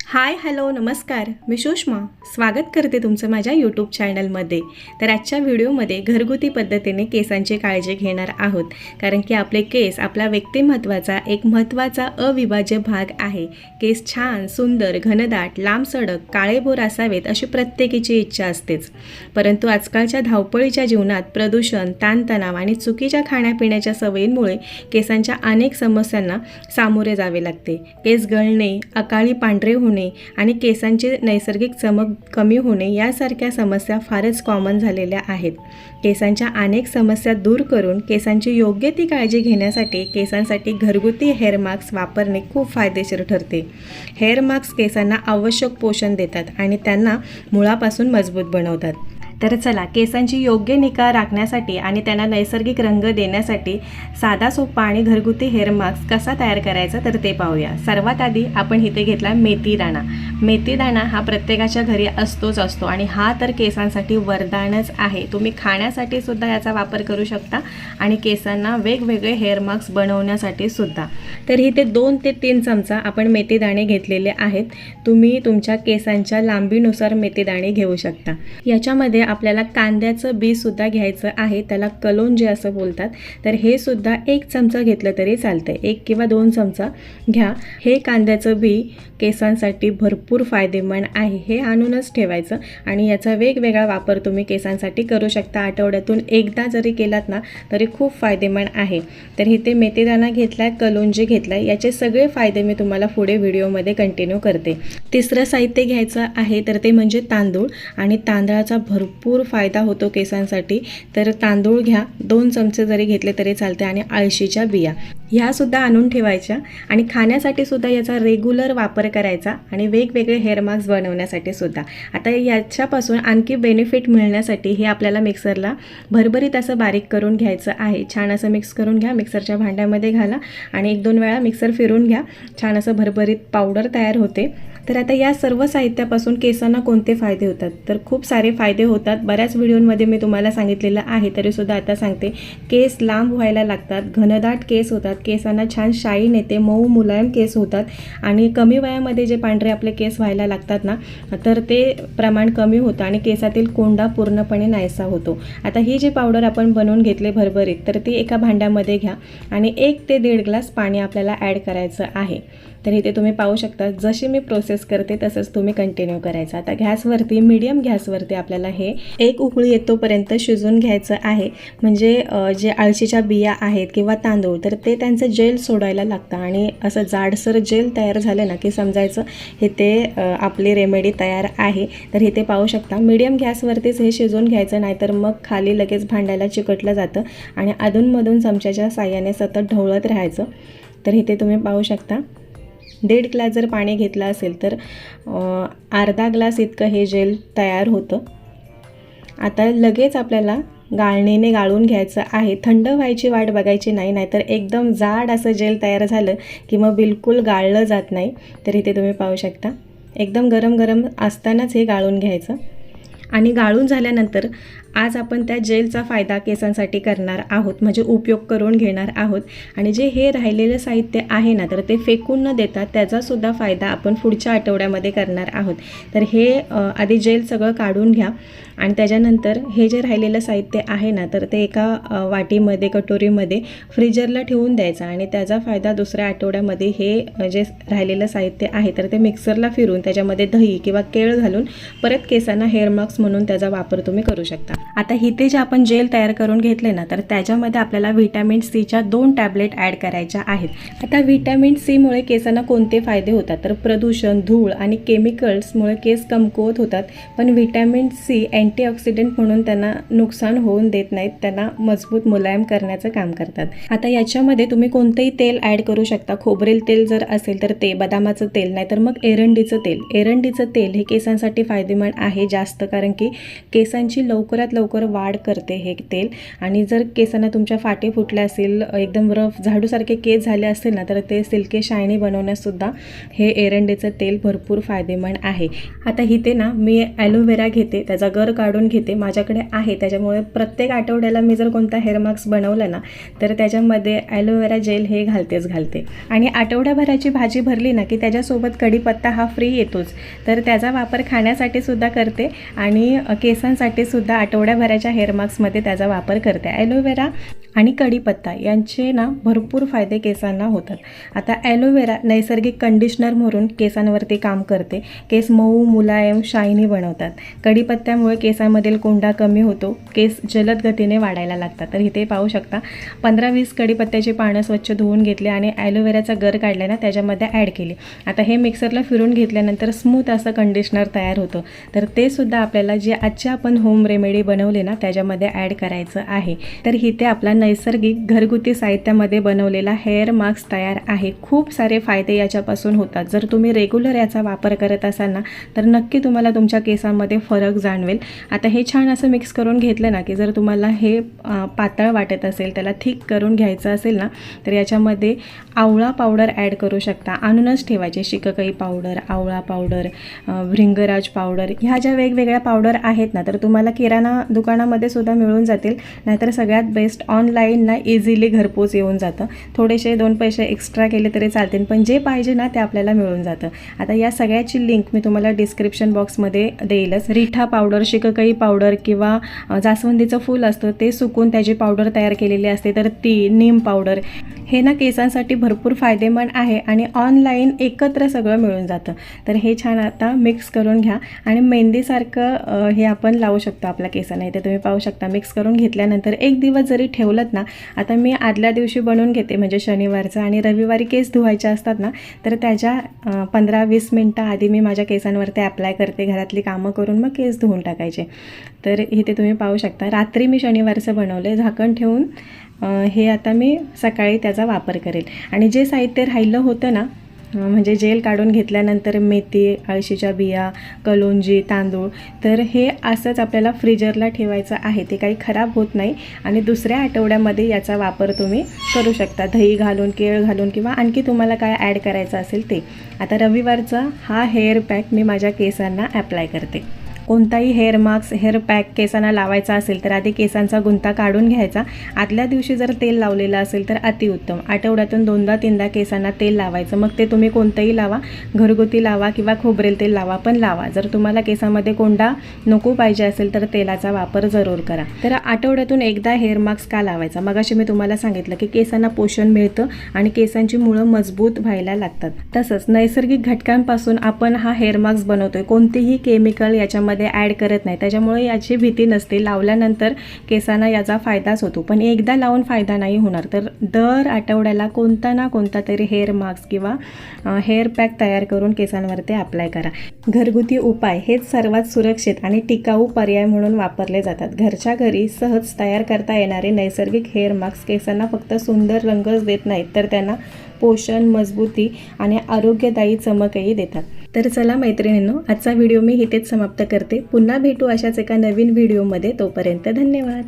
Hi hello नमस्कार. मी सुषमा. स्वागत करते तुमचं माझ्या यूट्यूब चॅनलमध्ये तर आजच्या व्हिडिओमध्ये घरगुती पद्धतीने केसांची काळजी घेणार आहोत. कारण की आपले केस आपला व्यक्तिमत्वाचा एक महत्त्वाचा अविभाज्य भाग आहे. केस छान सुंदर घनदाट लांब सडक काळेभोर असावेत अशी प्रत्येकीची इच्छा असतेच. परंतु आजकालच्या धावपळीच्या जीवनात प्रदूषण ताणतणाव आणि चुकीच्या खाण्यापिण्याच्या सवयींमुळे केसांच्या अनेक समस्यांना सामोरे जावे लागते. केस गळणे अकाळी पांढरे होणे आणि केसांची नैसर्गिक चमक कमी होणे यासारख्या समस्या फारच कॉमन झालेल्या आहेत. केसांच्या अनेक समस्या दूर करून केसांची योग्य ती काळजी घेण्यासाठी केसांसाठी घरगुती हेअर मास्क वापरणे खूप फायदेशीर ठरते. हेअर मास्क केसांना आवश्यक पोषण देतात आणि त्यांना मुळापासून मजबूत बनवतात. तर चला केसांची योग्य निगा राखण्यासाठी आणि त्यांना नैसर्गिक रंग देण्यासाठी साधा सोपा आणि घरगुती हेअर मास्क कसा तयार करायचा तर ते पाहूया. सर्वात आधी आपण इथे घेतला मेथी दाणा. मेथी दाणा हा प्रत्येकाच्या घरी असतोच असतो आणि हा तर केसांसाठी वरदानच आहे. तुम्ही खाण्यासाठी सुद्धा याचा वापर करू शकता आणि केसांना वेगवेगळे हेअर मास्क बनवण्यासाठी सुद्धा. तर इथे दोन ते तीन चमचा आपण मेथी दाणे घेतलेले आहेत. तुम्ही तुमच्या केसांच्या लांबीनुसार मेथी दाणे घेऊ शकता. याच्यामध्ये आपल्याला कांद्याचं बीसुद्धा घ्यायचं आहे त्याला कलोंजी असं बोलतात तर हे सुद्धा एक चमचा घेतलं तरी चालतंय. एक किंवा दोन चमचा घ्या. हे कांद्याचं बी केसांसाठी भरपूर फायदेमंद आहे हे आणूनच ठेवायचं. आणि याचा वेगवेगळा वापर तुम्ही केसांसाठी करू शकता. आठवड्यातून एकदा जरी केलात ना तरी खूप फायदेमंद आहे. तर इथे मेथेदाना घेतला आहे कलोंजी घेतला आहे याचे सगळे फायदे मी तुम्हाला पुढे व्हिडिओमध्ये कंटिन्यू करते. तिसरं साहित्य घ्यायचं आहे तर ते म्हणजे तांदूळ. आणि तांदळाचा भरपूर फायदा होतो केसांसाठी. तर तांदूळ घ्या. दोन चमचे जरी घेतले तरी चालते आणि आळशीच्या बिया. ह्यासुद्धा आणून ठेवायच्या आणि खाण्यासाठी सुद्धा याचा रेग्युलर वापर करायचा आणि वेगवेगळे हेअर मास्क बनवण्यासाठी सुद्धा. आता याच्यापासून आणखी बेनिफिट मिळण्यासाठी हे आपल्याला मिक्सरला भरभरीत असं बारीक करून घ्यायचं आहे. छान असं मिक्स करून घ्या मिक्सरच्या भांड्यामध्ये घाला आणि एक दोन वेळा मिक्सर फिरून घ्या. छान असं भरभरीत पावडर तयार होते. तर आता या सर्व साहित्यापासून केसांना कोणते फायदे होतात? तर खूप सारे फायदे होतात. बऱ्याच व्हिडिओमध्ये मी तुम्हाला सांगितलेलं आहे तरीसुद्धा आता सांगते. केस लांब व्हायला लागतात घनदाट केस होतात केसांना छान शाईन येते मऊ मुलायम केस होतात आणि कमी वयामध्ये जे पांढरे आपले केस व्हायला लागतात ना तर ते प्रमाण कमी होतं आणि केसातील कोंडा पूर्णपणे नाहीसा होतो. आता ही जी पावडर आपण बनवून घेतले भरभरीत तर ती एका भांड्यामध्ये घ्या आणि एक ते दीड ग्लास पाणी आपल्याला ॲड करायचं आहे. तर इथे तुम्ही पाहू शकता जशी मी प्रोसेस करते तसंच तुम्ही कंटिन्यू करायचं. आता गॅसवरती मीडियम गॅसवरती आपल्याला हे एक उकळी येतोपर्यंत शिजून घ्यायचं आहे. म्हणजे जे आळशीच्या बिया आहेत किंवा तांदूळ तर ते त्यांचं जेल सोडायला लागतं. आणि असं जाडसर जेल तयार झालं ना की समजायचं हे ते आपली रेमेडी तयार आहे. तर इथे पाहू शकता मीडियम गॅसवरतीच हे शिजवून घ्यायचं नाहीतर मग खाली लगेच भांड्याला चिकटलं जातं. आणि अधूनमधून चमच्याच्या साह्याने सतत ढवळत राहायचं. तर इथे तुम्ही पाहू शकता दीड ग्लास जर पाणी घेतलं असेल तर अर्धा ग्लास इतकं हे जेल तयार होतं. आता लगेच आपल्याला गाळणीने गाळून घ्यायचं आहे. थंड व्हायची वाट बघायची नाही नाहीतर एकदम जाड असं जेल तयार झालं की मग बिलकुल गाळलं जात नाही. तर इथे तुम्ही पाहू शकता. एकदम गरम गरम असतानाच हे गाळून घ्यायचं. आणि गाळून झाल्यानंतर आज आपण त्या जेलचा फायदा केसांसाठी करणार आहोत म्हणजे उपयोग करून घेणार आहोत. आणि जे हे राहिलेलं साहित्य आहे ना तर ते फेकून न देता त्याचासुद्धा फायदा आपण पुढच्या आठवड्यामध्ये करणार आहोत. तर हे आधी जेल सगळं काढून घ्या. आणि त्याच्यानंतर हे जे राहिलेलं साहित्य आहे ना तर ते एका वाटीमध्ये कटोरीमध्ये फ्रीजरला ठेवून द्यायचं. आणि त्याचा फायदा दुसऱ्या आठवड्यामध्ये हे जे राहिलेलं साहित्य आहे तर ते मिक्सरला फिरून त्याच्यामध्ये दही किंवा केळ घालून परत केसांना हेअर मास्क म्हणून त्याचा वापर तुम्ही करू शकता. आता इथे जे आपण जेल तयार करून घेतले ना तर त्याच्यामध्ये आपल्याला व्हिटॅमिन सीच्या दोन टॅबलेट ॲड करायच्या आहेत. आता व्हिटॅमिन सीमुळे केसांना कोणते फायदे होतात? तर प्रदूषण धूळ आणि केमिकल्समुळे केस कमकुवत होतात पण व्हिटॅमिन सी अँटीऑक्सिडंट म्हणून त्यांना नुकसान होऊन देत नाहीत त्यांना मजबूत मुलायम करण्याचं काम करतात. आता याच्यामध्ये तुम्ही कोणतंही तेल ॲड करू शकता. खोबरेल तेल जर असेल तर ते बदामाचं तेल नाही तर मग एरंडीचं तेल. एरंडीचं तेल हे केसांसाठी फायदेमंद आहे जास्त कारण की केसांची लवकरात लवकरात लवकर वाढ करते हे तेल. आणि जर केसांना तुमच्या फाटे फुटले असेल एकदम रफ झाडूसारखे केस झाले असतील ना तर ते सिल्के शायनी बनवण्यासुद्धा हे एरंडेचं तेल भरपूर फायदेमंद आहे. आता इथे ना मी ॲलोवेरा घेते त्याचा गर काढून घेते माझ्याकडे आहे. त्याच्यामुळे प्रत्येक आठवड्याला मी जर कोणता हेअर मास्क बनवला ना तर त्याच्यामध्ये ॲलोवेरा जेल हे घालतेच घालते. आणि आठवड्याभराची भाजी भरली ना की त्याच्यासोबत कढीपत्ता हा फ्री येतोच. तर त्याचा वापर खाण्यासाठी सुद्धा करते आणि केसांसाठी सुद्धा आठवड्याभराच्या हेअर मास्कमध्ये त्याचा वापर करते. ॲलोवेरा आणि कढीपत्ता यांचे ना भरपूर फायदे केसांना होतात. आता ॲलोवेरा नैसर्गिक कंडिशनर म्हणून केसांवरती काम करते. केस मऊ मुलायम शायनी बनवतात. कढीपत्त्यामुळे केसांमधील कोंडा कमी होतो. केस जलद गतीने वाढायला लागतात. तर इथे पाहू शकता पंधरा वीस कढीपत्त्याची पानं स्वच्छ धुवून घेतले आणि ॲलोवेराचा गर काढला ना त्याच्यामध्ये ॲड केली. आता हे मिक्सरला फिरून घेतल्यानंतर स्मूथ असं कंडिशनर तयार होतं. तर ते सुद्धा आपल्याला जे आजच्या आपण होम रेमेडी बनवले ना त्याच्यामध्ये ॲड करायचं आहे. तर इथे आपला नैसर्गिक घरगुती साहित्यामध्ये बनवलेला हेअर मास्क तयार आहे. खूप सारे फायदे याच्यापासून होतात. जर तुम्ही रेग्युलर याचा वापर करत असाल ना तर नक्की तुम्हाला तुमच्या केसांमध्ये फरक जाणवेल. आता हे छान असं मिक्स करून घेतलं ना की जर तुम्हाला हे पातळ वाटत असेल त्याला थिक करून घ्यायचं असेल ना तर याच्यामध्ये आवळा पावडर ॲड करू शकता. आणूनच ठेवायचे. शिककई पावडर आवळा पावडर भृंगराज पावडर ह्या ज्या वेगवेगळ्या पावडर आहेत ना तर तुम्हाला किराणा दुकानामध्ये सुद्धा मिळून जातील. नाहीतर सगळ्यात बेस्ट ऑनलाईन इझिली घरपोच येऊन जातं. थोडेसे दोन पैसे एक्स्ट्रा केले तरी चालतील पण जे पाहिजे ना ते आपल्याला मिळून जातं. आता या सगळ्याची लिंक मी तुम्हाला डिस्क्रिप्शन बॉक्समध्ये देईलच. रिठा पावडर शिककई पावडर किंवा जास्वंदीचं फूल असतं ते सुकून त्याची पावडर तयार केलेली असते. तर ती नीम पावडर हे ना केसांसाठी भरपूर फायदेमंद आहे आणि ऑनलाईन एकत्र सगळं मिळून जातं. तर हे छान आता मिक्स करून घ्या आणि मेहंदीसारखं हे आपण लावू शकतो आपल्या केसांना. इथे तुम्ही पाहू शकता मिक्स करून घेतल्यानंतर एक दिवस जरी ठेवलं ना आता मी आदल्या दिवशी बनवून घेते म्हणजे शनिवारचं आणि रविवारी केस धुवायचे असतात ना तर त्याच्या पंधरा वीस मिनटं आधी मी माझ्या केसांवरती अप्लाय करते घरातली कामं करून मग केस धुवून टाकायचे. तर इथे तुम्ही पाहू शकता रात्री मी शनिवारचं बनवलं झाकण ठेवून हे आता मी सकाळी त्याचा वापर करेल. आणि जे साहित्य राहिलं होतं ना म्हणजे जेल काढून घेतल्यानंतर मेथी अळशीच्या बिया कलोंजी तांदूळ तर हे असंच आपल्याला फ्रीजरला ठेवायचं आहे. ते काही खराब होत नाही आणि दुसऱ्या आठवड्यामध्ये याचा वापर तुम्ही करू शकता. दही घालून केळ घालून किंवा आणखी तुम्हाला काय ॲड करायचं असेल ते. आता रविवारचा हा हेअर पॅक मी माझ्या केसांना ॲप्लाय करते. कोणताही हेअर मास्क हेअर पॅक केसांना लावायचा असेल तर आधी केसांचा गुंता काढून घ्यायचा. आदल्या दिवशी जर तेल लावलेलं असेल तर अतिउत्तम. आठवड्यातून दोनदा तीनदा केसांना तेल लावायचं. मग ते तुम्ही कोणतंही लावा. घरगुती लावा किंवा खोबरेल तेल लावा पण लावा. जर तुम्हाला केसामध्ये कोंडा नको पाहिजे असेल तर तेलाचा वापर जरूर करा. तर आठवड्यातून एकदा हेअर मास्क का लावायचा? मगाशी मी तुम्हाला सांगितलं की केसांना पोषण मिळतं आणि केसांची मुळं मजबूत व्हायला लागतात. तसंच नैसर्गिक घटकांपासून आपण हा हेअर मास्क बनवतोय. कोणतेही केमिकल याच्यामध्ये ॲड करत नाही. त्याच्यामुळे याची भीती नसते. लावल्यानंतर केसांना याचा फायदाच होतो. पण एकदा लावून फायदा नाही होणार. तर दर आठवड्याला कोणता ना कोणता तरी हेअर मास्क किंवा हेअर पॅक तयार करून केसांवरती अप्लाय करा. घरगुती उपाय हेच सर्वात सुरक्षित आणि टिकाऊ पर्याय म्हणून वापरले जातात. घरच्या घरी सहज तयार करता येणारे नैसर्गिक हेअर मास्क केसांना फक्त सुंदर रंगच देत नाहीत तर त्यांना पोषण मजबूती आणि आरोग्यदायी चमकही देतात. तर चला मैत्रिणींनो आजचा व्हिडिओ मी इथेच समाप्त करते. पुन्हा भेटू अशाच एका नवीन व्हिडिओमध्ये. तोपर्यंत धन्यवाद.